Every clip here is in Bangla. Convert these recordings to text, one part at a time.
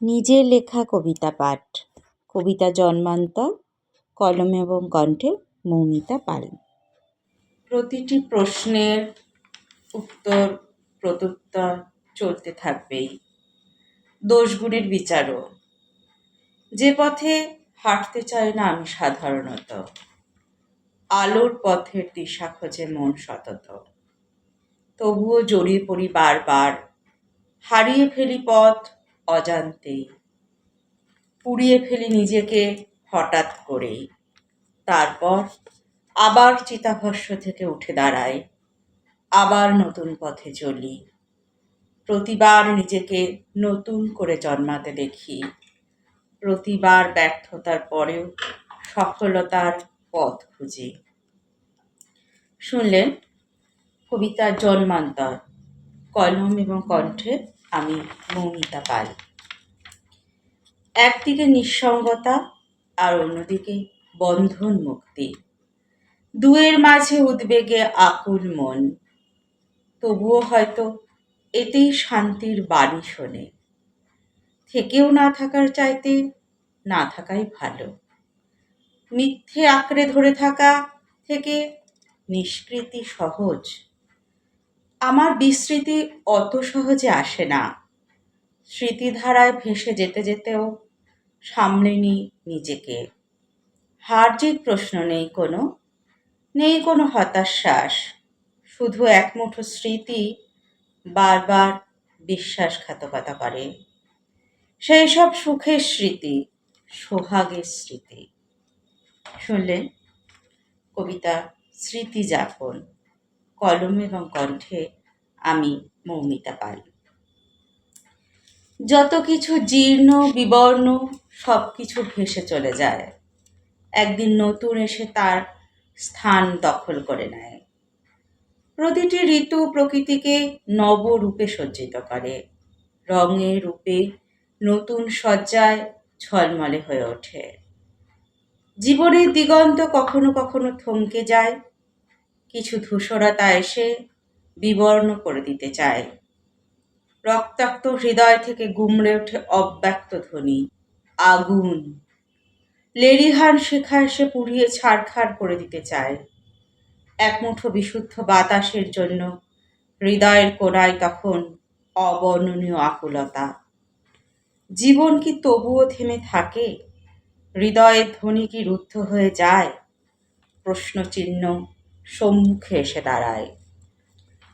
নিজের লেখা কবিতা পাঠ। কবিতা জন্মান্তর, কলম এবং কণ্ঠে মৌমিতা পাল প্রতিটি প্রশ্নের উত্তর প্রত্যুত্তর চলতে থাকবেই। দোষগুণের বিচারও। যে পথে হাঁটতে চাই না আমি সাধারণত। আলোর পথের দিশা খোঁজে মন সতত। তবুও জড়িয়ে পড়ি বারবার। হারিয়ে ফেলি পথ অজান্তেই পুড়িয়ে ফেলি নিজেকে হঠাৎ করেই। তারপর আবার চিতাভস্য থেকে উঠে দাঁড়াই, আবার নতুন পথে চলি, প্রতিবার নিজেকে নতুন করে জন্মাতে দেখি, প্রতিবার ব্যর্থতার পরেও সফলতার পথ খুঁজি। শুনলেন কবিতার জন্মান্তর, কলম এবং কণ্ঠে আমি মৌমিতা পাল। একদিকে নিঃসঙ্গতা আর অন্যদিকে বন্ধন মুক্তি। দুয়ের মাঝে উদ্বেগে আকুল মন। তবুও হয়তো এতেই শান্তির বাণী শোনে। থেকেও না থাকার চাইতে না থাকাই ভালো। মিথ্যে আঁকড়ে ধরে থাকা থেকে নিষ্কৃতি সহজ। আমার বিস্মৃতি অত সহজে আসে না। স্মৃতিধারায় ভেসে যেতে যেতেও সামনে নিই নিজেকে। হার জিত প্রশ্ন নেই কোনো নেই কোনো হতাশ্বাস। শুধু এক মুঠো স্মৃতি বারবার বিশ্বাসঘাতকতা করে। সেই সব সুখের স্মৃতি, সোহাগের স্মৃতি। শুনলেন কবিতা স্মৃতি যাপন। কলম এবং কণ্ঠে আমি মৌমিতা পাল। যত কিছু জীর্ণ, বিবর্ণ, সব কিছু ভেসে চলে যায়। একদিন নতুন এসে তার স্থান দখল করে নেয়। প্রতিটি ঋতু প্রকৃতিকে নবরূপে সজ্জিত করে। রঙে রূপে নতুন সজ্জায় ঝলমলে হয়ে ওঠে। জীবনের দিগন্ত কখনো কখনো থমকে যায়। কিছু ধূসরতা এসে বিবর্ণ করে দিতে চায়। রক্তাক্ত হৃদয় থেকে গুমড়ে ওঠে অব্যক্ত ধ্বনি। আগুন। লেরিহান শেখা এসে পুড়িয়ে ছাড়খাড় করে দিতে চায়। এক মুঠো বিশুদ্ধ বাতাসের জন্য হৃদয়ের কোনায় তখন অবর্ণনীয় আকুলতা। জীবন কি তবুও থেমে থাকে? হৃদয়ের ধ্বনি কি রুদ্ধ হয়ে যায়? প্রশ্নচিহ্ন সম্মুখে এসে দাঁড়ায়।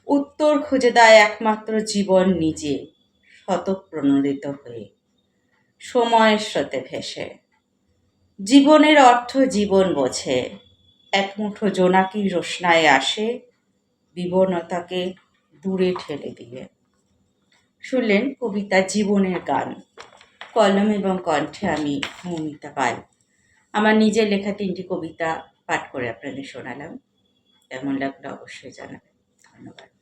উত্তর খুঁজে দেয় একমাত্র জীবন নিজে শতপ্রণোদিত হয়ে। সময়ের স্রোতে ভেসে। জীবনের অর্থ জীবন বোঝে। এক মুঠো জোনাকির রোশনায় আসে, বিবর্ণতাকে দূরে ঠেলে দিয়ে। শুনলেন কবিতা জীবনের গান। কলম এবং কণ্ঠে আমি মৌমিতা পাই আমার নিজের লেখা তিনটি কবিতা পাঠ করে আপনাদের শোনালাম। কেমন লাগল অবশ্যই জানাবেন। ধন্যবাদ।